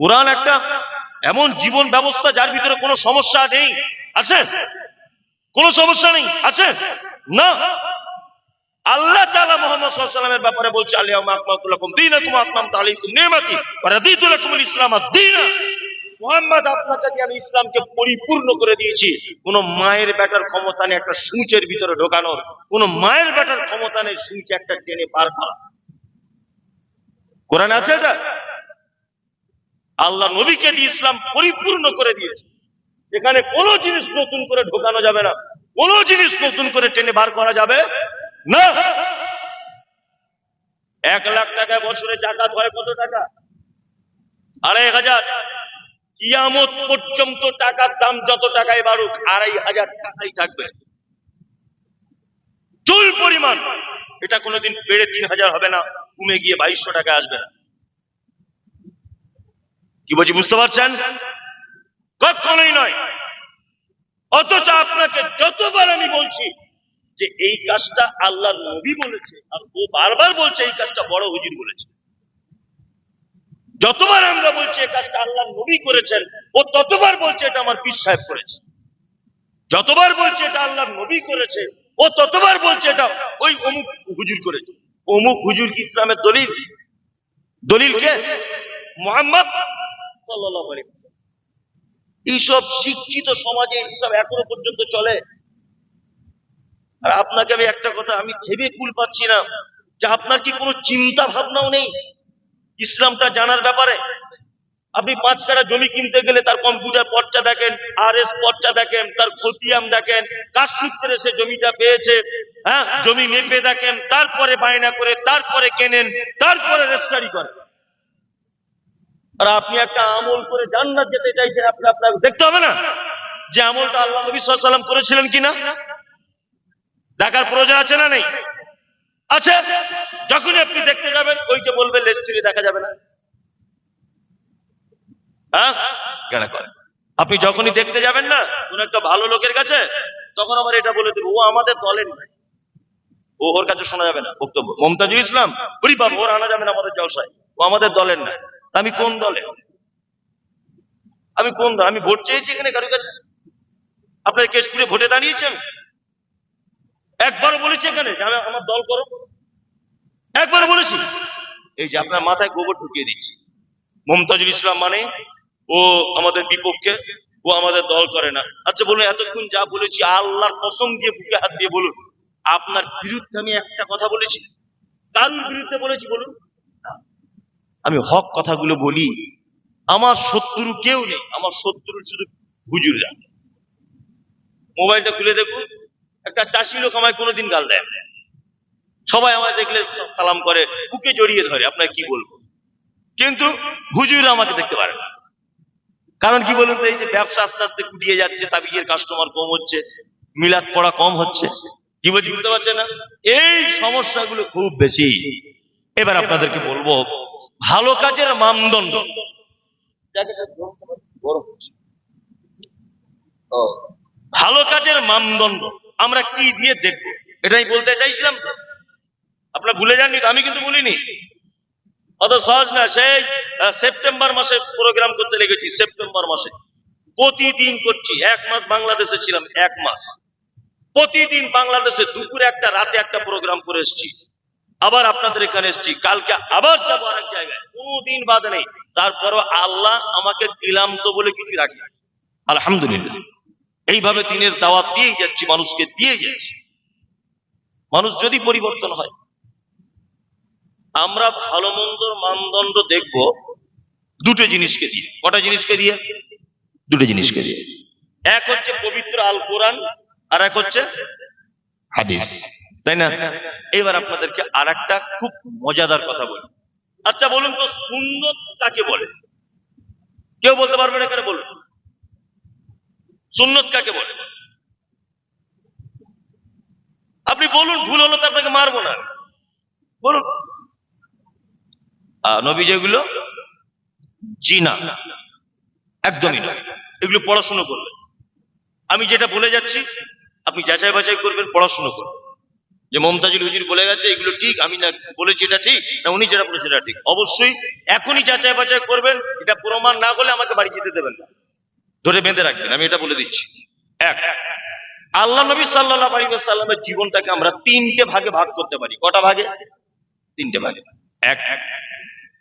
কোরআন একটা এমন জীবন ব্যবস্থা যার ভিতরে কোনো সমস্যা নেই। আছে? কোনো সমস্যা নেই? আছে? না? আল্লাহ তাআলা মুহাম্মদ সাল্লাল্লাহু ব্যাপারে বলছে আলিয়াউমা আকমালতু লাকুম দীনাকুম আতমামতু আলাইকুম নি'মাতি ওয়া রাদিতু লাকুমুল ইসলাম দীনা মুহাম্মদ, আপনাকে দিয়ে আমি ইসলামকে পরিপূর্ণ করে দিয়েছি। কোন মায়ের বেটার ক্ষমতা নেই একটা সূচের ভিতরে ঢোকানোর। কোন মায়ের বেটার ক্ষমতা নেই সূচ একটা টেনে পার করা। কোরআন আছে এটা? আল্লাহ নবীকে দিয়ে ইসলাম পরিপূর্ণ করে দিয়েছে। এখানে কোনো জিনিস নতুন করে ঢোকানো যাবে না। কোনো জিনিস নতুন করে টেনে বার করা যাবে না। এক লাখ টাকা বছরে জাকাত হয় কত টাকা? আড়াই হাজার। কিয়ামত পর্যন্ত টাকার দাম যত টাকায় বাড়ুক, আড়াই হাজার টাকাই থাকবে। চুল পরিমাণ। এটা কোনোদিন বেড়ে তিন হাজার হবে না, কমে গিয়ে বাইশশো টাকা আসবে না। কি বলছি, বুঝতে পারছেন? কখনোই নয়। অথচ আপনাকে যতবার আমি বলছি যে এই কাজটা আল্লাহর নবী বলেছে, আর ও বারবার বলছে এই কাজটা বড় হুজুর বলেছে। যতবার আমরা বলছি এই কাজটা আল্লাহর নবী করেছেন, ও ততবার বলছে এটা আমার পীর সাহেব করেছে। যতবার বলছে এটা আল্লাহর নবী করেছে, ও ততবার বলছে এটা ওই অমুক হুজুর করেছে। অমুক হুজুর কি ইসলামের দলিল? দলিল কে? মোহাম্মদ? এইসব শিক্ষিত সমাজে এইসব এখনও পর্যন্ত চলে। আর আপনাকে আমি একটা কথা, আমি ভেবে কুল পাচ্ছি না যে আপনার কি কোনো চিন্তা ভাবনাও নেই ইসলামটা জানার ব্যাপারে? আপনি পাঁচ কাটা জমি কিনতে গেলে তার কম্পিউটার পর্চা দেখেন আর এস পর্চা দেখেন, তার খতিয়াম দেখেন, কার সূত্রে সে জমিটা পেয়েছে হ্যাঁ? জমি মেপে দেখেন, তারপরে বায়না করে, তারপরে কেনেন, তারপরে রেজিস্ট্রারি করেন। আর আপনি একটা আমল করে জান্নাত যেতে চাইছেন, আপনি আপনার দেখতে হবে না যে আমলটা আল্লাহ নবী সাল্লাম করেছিলেন কিনা। দেখার প্রয়োজন আছে না নেই? আছে। যখনই আপনি দেখতে যাবেন, ওই যে বলবে লেস্তিরি দেখা যাবে না। হ্যাঁ? করে? আপনি যখনই দেখতে যাবেন না, কোন একটা ভালো লোকের কাছে, তখন আবার এটা বলে দেবো, ও আমাদের দলের নয়। ও ওর কাছে শোনা যাবে না। বক্তব্য। মমতাজুল ইসলাম ওরি বাবা, ওর আনা যাবে না আমাদের জলসায়। ও আমাদের দলের তা আমি কোন দলে? আমি কোন দল? আমি ভোট চেয়েছি এখানে কারোর কাছে? আপনার কেশপুরে ভোটে দাঁড়িয়েছেন একবারও বলেছি এখানে যে আমি আমার দল করো। একবার বলেছি। এই যে আপনার মাথায় গোবর ঢুকিয়ে দিচ্ছি। মমতাজুল ইসলাম মানে ও আমাদের বিপক্ষে, ও আমাদের দল করে না। আচ্ছা বলুন, এতক্ষণ যা বলেছি, আল্লাহর কসম দিয়ে বুকে হাত দিয়ে বলুন। আপনার বিরুদ্ধে আমি একটা কথা বলেছি। কারোর বিরুদ্ধে বলেছি বলুন? আমি হক কথাগুলো বলি, আমার শত্রু কেউ নেই, আমার শত্রু শুধু হুজুররা। মোবাইলটা খুলে দেখুন, একটা চাষি লোক আমায় কোনোদিন গাল দেয়। সবাই আমায় দেখলে সালাম করে, বুকে জড়িয়ে ধরে, আপনার কি বলব? কিন্তু হুজুররা আমাকে দেখতে পারে না। কারণ কি বলুন তো, এই যে ব্যবসা আস্তে আস্তে কুটিয়ে যাচ্ছে তাবিজের কাস্টমার কম হচ্ছে, মিলাদ পড়া কম হচ্ছে, কি বলছি বুঝতে পারছেন না? এই সমস্যাগুলো খুব বেশি। এবার আপনাদেরকে বলব ভালো কাজের মানদণ্ড। ভালো কাজের মানদণ্ড আমরা কি দিয়ে দেখব? এটাই বলতে চাইছিলাম তো। আপনারা ভুলে যাননি আমি কিন্তু বলিনি। অত সহজ না সেই সেপ্টেম্বর মাসে প্রোগ্রাম করতে লেগেছি সেপ্টেম্বর মাসে। প্রতিদিন করছি এক মাস বাংলাদেশে ছিলাম এক মাস। প্রতিদিন বাংলাদেশে দুপুরে একটা রাতে একটা প্রোগ্রাম করে এসেছি। আবার আপনাদের এখানে এসেছি। কালকে আবার যাব আরেক জায়গায়। কোনোদিন বাদ নেই। তারপরও আল্লাহ আমাকে দিলাম তো বলে কিছু রাখি আলহামদুলিল্লাহ। এইভাবে দিনের দাওয়াত দিয়েই যাচ্ছি, মানুষকে দিয়ে যাচ্ছি। মানুষ যদি পরিবর্তন হয়, আমরা ভালো মন্দর মানদণ্ড দেখব দুটো জিনিসকে দিয়ে। কটা জিনিসকে দিয়ে? দুটো জিনিসকে দিয়ে। এক হচ্ছে পবিত্র আল কোরআন, আর এক হচ্ছে হাদিস। তাই না? এবার আপনাদেরকে আর একটা খুব মজাদার কথা বলি। আচ্ছা বলুন তো, সুন্নত কাকে বলে? কেউ বলতে পারবেন এখানে? বলুন। সুন্নত কাকে বলে? আপনি বলুন, ভুল হলো তো আপনাকে মারবো না। বলুন। নবী যেগুলো জি না একদমই নয়। এগুলো পড়াশুনো করবেন আমি যেটা বলে যাচ্ছি, আপনি যাচাই বাছাই করবেন, পড়াশুনো করবেন। যে মমতাজুল হুজুর বলে গেছে, এগুলো ঠিক, আমি না বলেছি এটা ঠিক, না উনি যেটা বলেছে এটা ঠিক। অবশ্যই এখনই যাচাই বাছাই করবেন, এটা প্রমাণ না হলে আমাকে বাড়ি যেতে দেবেন না। ধরে বেঁধে রাখবেন, আমি এটা বলে দিচ্ছি। এক, আল্লাহ নবী সাল্লাহ আলী সাল্লামের জীবনটাকে আমরা তিনটে ভাগে ভাগ করতে পারি। কটা ভাগে? তিনটে ভাগে। এক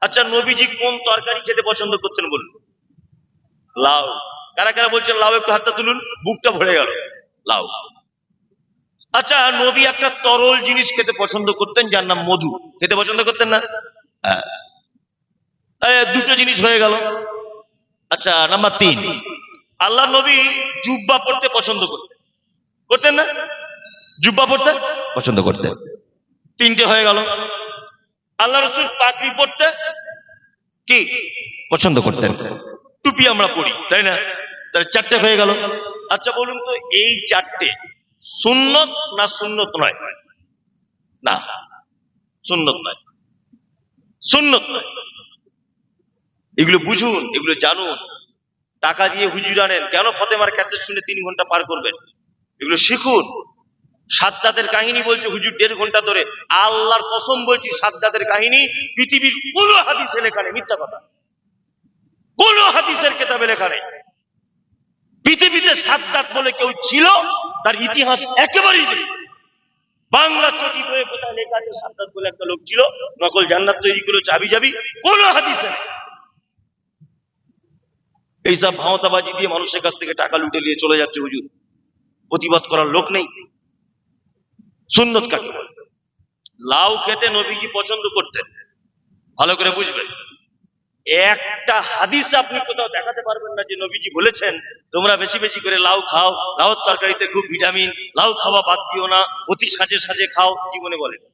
আচ্ছা নবীজি কোন তরকারি খেতে পছন্দ করতেন বলুন। লাউ। কারা কারা বলছেন, লাউ একটু হাতটা তুলুন, বুকটা ভরে গেল। লাউ। আচ্ছা নবী একটা তরল জিনিস খেতে পছন্দ করতেন, যার নাম মধু। খেতে পছন্দ করতেন না? হ্যাঁ। দুটো জিনিস হয়ে গেল। আচ্ছা নাম্বার তিন। আল্লাহ নবী জুব্বা পড়তে পছন্দ করতেন। করতেন না? জুব্বা পড়তে পছন্দ করতেন। তিনটে হয়ে গেল। আল্লাহ রসুল পাকড়ি পড়তে কি? পছন্দ করতেন। টুপি আমরা পড়ি, তাই না? তাহলে চারটে হয়ে গেল। আচ্ছা বলুন তো, এই চারটে সুন্নত না সুন্নত নয়? না, সুন্নত নয়। সুন্নত নয়। এগুলো বুঝুন, এগুলো জানুন। টাকা দিয়ে হুজুর আনেন, কেন ফতেমার ক্যাসেট শুনে তিন ঘণ্টা পার করবেন? এগুলো শিখুন। সাদ্দাতের কাহিনী বলছে, হুজুর দেড় ঘণ্টা ধরে আল্লাহর কসম বলছি, সাদ্দাতের কাহিনী পৃথিবীর কোন হাদিসে লেখা নেই, মিথ্যা কথা। কোন হাদিসের কেতাবে লেখা নেই। পৃথিবীতে সাদ্দাত বলে কেউ ছিল তার ইতিহাস একেবারেই নেই। বাংলা চটি বইয়ে কোথায় লেখা আছে সাদ্দাত বলে একটা লোক ছিল, নকল জান্নাত তৈরি করে চাবি যাবি কোন হাদিসে এইসব ভাওতাবাজি দিয়ে মানুষের কাছ থেকে টাকা লুটে নিয়ে চলে যাচ্ছে হুজুর। প্রতিবাদ করার লোক নেই। সুন্নত কাকে বলে? লাউ খেতে নবীজি পছন্দ করতেন। ভালো করে বুঝবেন। একটা হাদিস আপনি কোথাও দেখাতে পারবেন না যে নবীজি বলেছেন, তোমরা বেশি বেশি করে লাউ খাও লাউ তরকারিতে খুব ভিটামিন, লাউ খাওয়া বাদ দিও না, অতি সাজে সাজে খাও। জীবনে বলেন।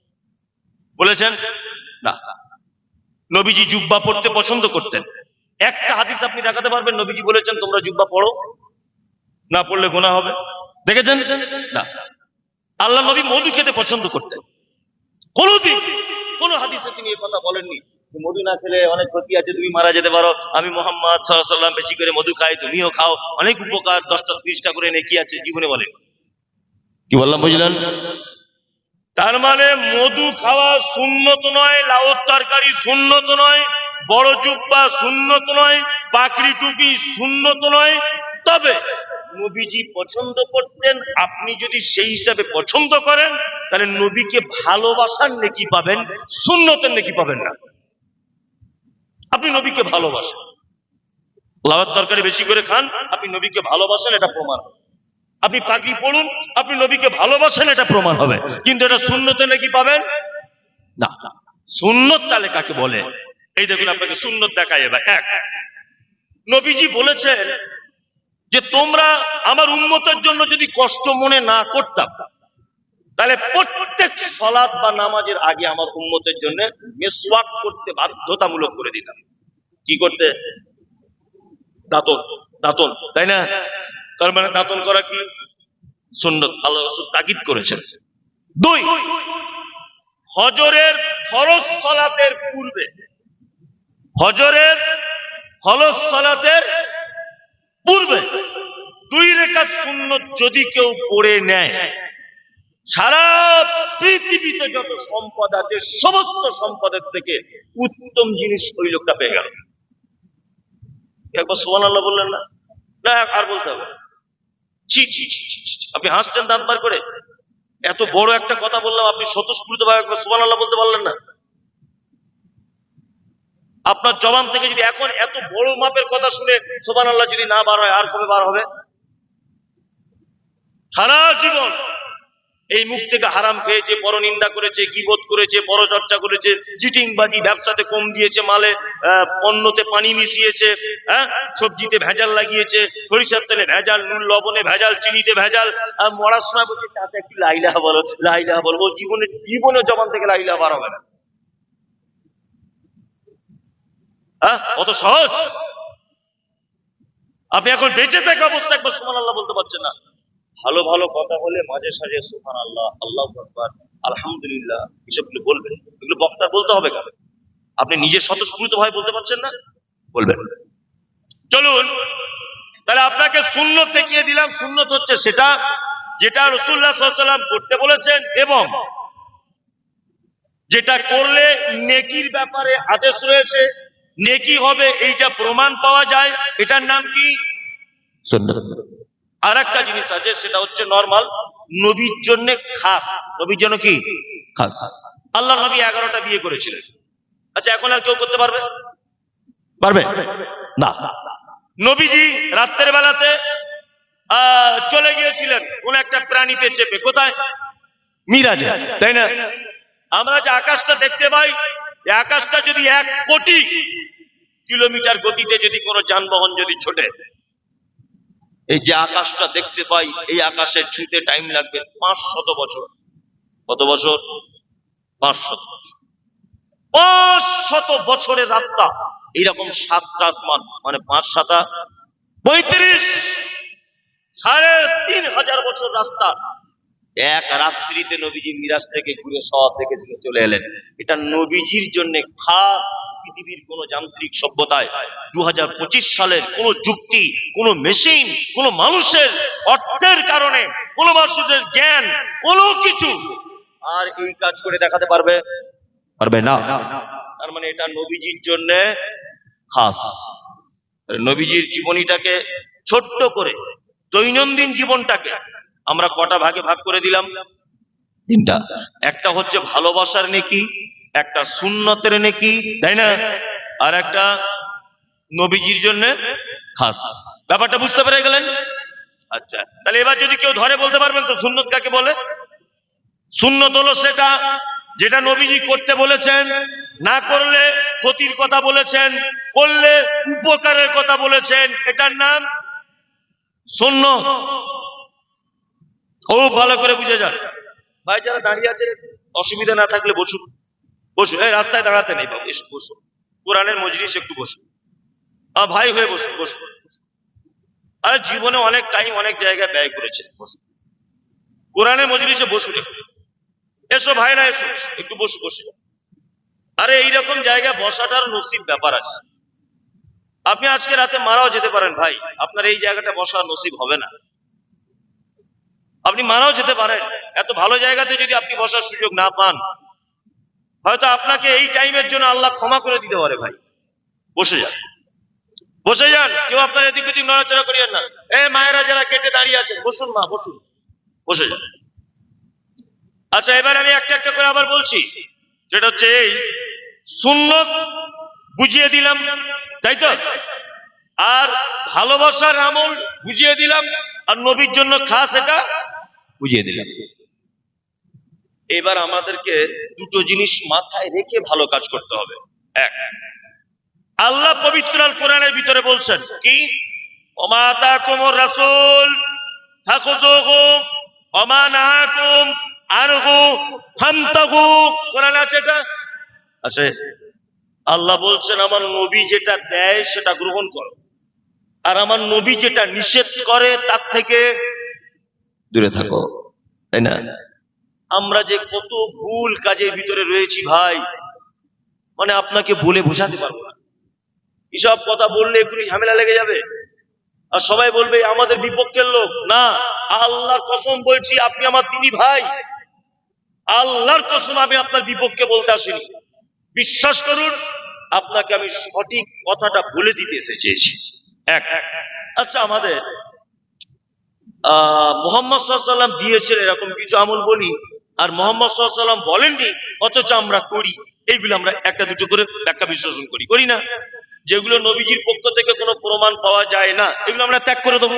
বলেছেন? না। নবীজি জুব্বা পড়তে পছন্দ করতেন। একটা হাদিস আপনি দেখাতে পারবেন, নবীজি বলেছেন, তোমরা জুব্বা পড়ো, না পড়লে গোনা হবে। দেখেছেন? না। আল্লাহ নবী মধু খেতে পছন্দ করতেন। কোনদিন কোন হাদিসে তিনি এই কথা বলেননি। মধু না খেলে অনেক ক্ষতি আছে, তুমি মারা যেতে পারো। আমি মোহাম্মদ সাল্লাম বেশি করে মধু খাই, তুমিও খাও। অনেক উপকার দশটা বিশটা করে নেকি আছে, জীবনে বলেন কি বললাম, বুঝলেন? তার মানে মধু খাওয়া সুন্নত নয়, লাউর তরকারি সুন্নত নয়, বড় জুব্বা সুন্নত নয়, পাকড়ি টুপি সুন্নত নয়। তবে নবীজি পছন্দ করতেন, আপনি যদি সেই হিসাবে পছন্দ করেন, তাহলে নবীকে ভালোবাসার নেকি পাবেন, সুন্নতের নেকি পাবেন না। আপনি নবীকে ভালোবাসেন। লাভার তরকারি বেশি করে খান, আপনি নবীকে ভালোবাসেন, এটা প্রমাণ আপনি পাগড়ি পড়ুন, আপনি নবীকে ভালোবাসেন, এটা প্রমাণ হবে। কিন্তু এটা শূন্যতে নাকি পাবেন? না। সুন্নত তাহলে কাকে বলে? এই দেখুন আপনাকে সুন্নত দেখায় এবার। এক, নবীজি বলেছেন যে তোমরা আমার উন্মতের জন্য যদি কষ্ট মনে না করতাম তাহলে প্রত্যেক সলাদ বা নামাজের আগে আমার উন্মতের জন্য মেসওয়াক করতে বাধ্যতামূলক করে দিতাম। কি করতে? দাঁতন দাঁতন, তাই না? তার মানে দাঁতন করা কি? সুন্নত আল্লাহ রসুল তাগিদ করেছেন। দুই, হজরের ফরজ সলাতের পূর্বে, হজরের ফরজ সলাতের পূর্বে দুই রেখা সুন্নত যদি কেউ পড়ে নেয় সারা পৃথিবীতে যত সম্পদ আছে, সমস্ত সম্পদের থেকে উত্তম জিনিস ওই লোকটা পেয়ে গেল। একবার সোহান আল্লাহ বললেন না? না, আর বলতে হবে। ছি ছি ছি। আপনি হাসছেন দাঁত বার করে? এত বড় একটা কথা বললাম, আপনি স্বতঃস্ফূর্ত ভাবে একবার সোহান আল্লাহ বলতে পারলেন না? আপনার জবান থেকে যদি এখন এত বড় মাপের কথা শুনে সোবান আল্লাহ যদি না বার হয়, আর কবে বার হবে? সারা জীবন এই মুখ থেকে হারাম খেয়েছে বড় পরনিন্দা করেছে, গিবত করেছে বড় পরচর্চা করেছে চিটিং বাজি ব্যবসাতে কম দিয়েছে, মালে পণ্যতে পানি মিশিয়েছে হ্যাঁ? সবজিতে ভেজাল লাগিয়েছে, সরিষার তেলে ভেজাল, নুন, লবণে ভেজাল, চিনিতে ভেজাল, আর মরার সময় বলছে, তাতে একটু লাইলাহা বলো লাইলাহা বলো। ও জীবনে জীবনে জবান থেকে লাইলাহা বার হবে না। হ্যাঁ সহজ? আপনি এখন বেঁচে থাকা অবস্থা একবার সুমান আল্লাহ বলতে পারছেন না। ভালো ভালো কথা বলে মাঝে সাঝে সুমান আল্লাহ আল্লাহ আকবার, আলহামদুলিল্লাহ, এসবগুলো বলবেন। এগুলো বক্তার বলতে হবে কেন আপনি নিজে স্বতঃস্ফূর্ত ভাবে বলতে পারছেন না? বলবেন। চলুন, তাহলে আপনাকে শূন্য দেখিয়ে দিলাম। শূন্যত হচ্ছে সেটা যেটা রসুল্লাহ সাল্লাম করতে বলেছেন এবং যেটা করলে নেকির ব্যাপারে আদেশ রয়েছে। নেকি হবে, এইটা প্রমাণ পাওয়া যায়। এটার নাম কি? আর একটা জিনিস আছে সেটা হচ্ছে নর্মাল নবীর জন্য খাস। নবীর জন্য কি? খাস। আল্লাহ নবী এগারোটা বিয়ে করেছিলেন। আচ্ছা এখন আর কেউ করতে পারবে? পারবে? না। নবীজি রাত্রের বেলাতে চলে গিয়েছিলেন। কোন একটা প্রাণীতে চেপে। কোথায়? মিরাজে তাই না? আমরা যে আকাশটা দেখতে পাই আকাশটা যদি এক কোটি কিলোমিটার গতিতে যদি কোনো যানবাহন যদি ছোটে এই যে আকাশটা দেখতে পাই, এই আকাশের ছুঁতে টাইম লাগবে পাঁচ শত বছর। কত বছর? পাঁচ শত পাঁচ শত বছরের রাস্তা। এইরকম সাতটা আসমান মানে পাঁচ সাতা পঁয়ত্রিশ সাড়ে তিন হাজার বছর রাস্তা। এক রাত্রিতে নবীজি মিরাজ থেকে ঘুরে শহর থেকে চলে এলেন। এটা নবীজির জন্য খাস পৃথিবীর কোন যান্ত্রিক সভ্যতায়। দু সালের কোন যুক্তি, কোন মেশিন কোন মানুষের অর্থের কারণে, কোন মানুষের জ্ঞান, কোনো কিছু আর এই কাজ করে দেখাতে পারবে? পারবে না। তার মানে এটা নবীজির জন্য খাস। নবীজির জীবনীটাকে ছোট্ট করে, দৈনন্দিন জীবনটাকে আমরা কটা ভাগে ভাগ করে দিলাম? তিনটা। একটা হচ্ছে ভালোবাসার নেকি, একটা সুন্নতের নেকি, তাই না? আর একটা নবীজির জন্য খাস। ব্যাপারটা বুঝতে পেরে গেলেন? আচ্ছা তাহলে এবার যদি কেউ ধরে বলতে পারবেন তো সুন্নত কাকে বলে? সুন্নত হলো সেটা যেটা নবীজি করতে বলেছেন, না করলে ক্ষতির কথা বলেছেন, করলে উপকারের কথা বলেছেন, এটার নাম শূন্য খুব ভালো করে বুঝে যান। ভাই যারা দাঁড়িয়ে আছেন অসুবিধা না থাকলে বসুন। বসুন এই রাস্তায় দাঁড়াতে নেই বাবু এসে বসুন। কোরআনের মজলিস একটু বসুন। আহ, ভাই হয়ে বসুন বসুন আরে জীবনে অনেক টাইম অনেক জায়গায় ব্যয় করেছে বসুন। কোরআনের মজলিসে বসুন একটু। এসো ভাইরা এসো একটু বসু বসে আরে এইরকম জায়গায় বসাটার নসিব ব্যাপার আছে। আপনি আজকে রাতে মারাও যেতে পারেন ভাই আপনার এই জায়গাটা বসা নসিব হবে না। আপনি মারাও যেতে পারেন। এত ভালো জায়গাতে যদি আপনি বসার সুযোগ না পান, হয়তো আপনাকে এই টাইমের জন্য আল্লাহ ক্ষমা করে দিতে পারে ভাই। বসে যান। বসে যান। কেউ আপনার এদিক ওদিক নড়াচড়া করিয়েন না। এ, মায়েরা যারা কেটে দাঁড়িয়ে আছেন, বসুন মা, বসুন। বসে যান। আচ্ছা এবার আমি একটা একটা করে আবার বলছি। যেটা হচ্ছে এই শূন্য বুঝিয়ে দিলাম, তাই তো? আর ভালোবাসার আমল বুঝিয়ে দিলাম, আর নবীর জন্য খাস এটা বুঝিয়ে দিলাম। এবার আমাদেরকে দুটো জিনিস মাথায় রেখে ভালো কাজ করতে হবে। এক, আল্লাহ পবিত্র আল কোরআনের ভিতরে বলছেন, কি? অমাতা কোমর রাসুল আল্লাহ বলছেন, আমার নবী যেটা দেয় সেটা গ্রহণ করো। আর আমার নবী যেটা নিষেধ করে, তার থেকে দূরে থাকো, তাই না? আমরা যে কত ভুল কাজের ভিতরে রয়েছি ভাই মানে আপনাকে বলে বোঝাতে পারব না। এসব কথা বললে এক্ষুনি ঝামেলা লেগে যাবে। আর সবাই বলবে, আমাদের বিপক্ষের লোক। না, আল্লাহর কসম বলছি, আপনি আমার তিনি ভাই। আল্লাহর কসম আমি আপনার বিপক্ষে বলতে আসিনি। বিশ্বাস করুন, আপনাকে আমি সঠিক কথাটা বলে দিতে এসে চেয়েছি। এক। আচ্ছা আমাদের মোহাম্মদ সাল্লাম দিয়েছেন এরকম কিছু আমল বলি, আর মোহাম্মদ সাল্লাম বলেননি, অথচ আমরা করি। এইগুলো আমরা একটা দুটো করে ব্যাখ্যা বিশ্লেষণ করি করি না? যেগুলো নবীজির পক্ষ থেকে কোনো প্রমাণ পাওয়া যায় না, এগুলো আমরা ত্যাগ করে দেবো।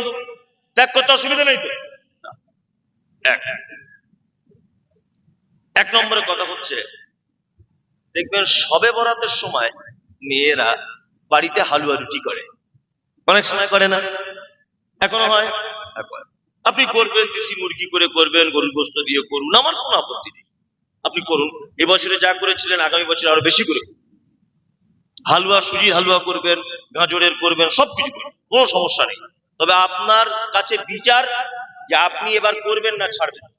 ত্যাগ করতে অসুবিধা নেই তো? এক। নম্বরে কথা হচ্ছে, দেখবেন সবে বরাতের সময় মেয়েরা বাড়িতে হালুয়া রুটি করে। অনেক সময় করে না? এখনও হয়। আপনি করবেন, দেশি মুরগি করে করবেন, গরুর গোস্ত দিয়ে করুন, আমার কোনো আপত্তি নেই। আপনি করুন। এবছরে যা করেছিলেন, আগামী বছর আরও বেশি করে হালুয়া সুজি হালুয়া করবেন, গাজরের করবেন, সবকিছু করবেন কোনো সমস্যা নেই। তবে আপনার কাছে বিচার যে আপনি এবার করবেন না ছাড়বেন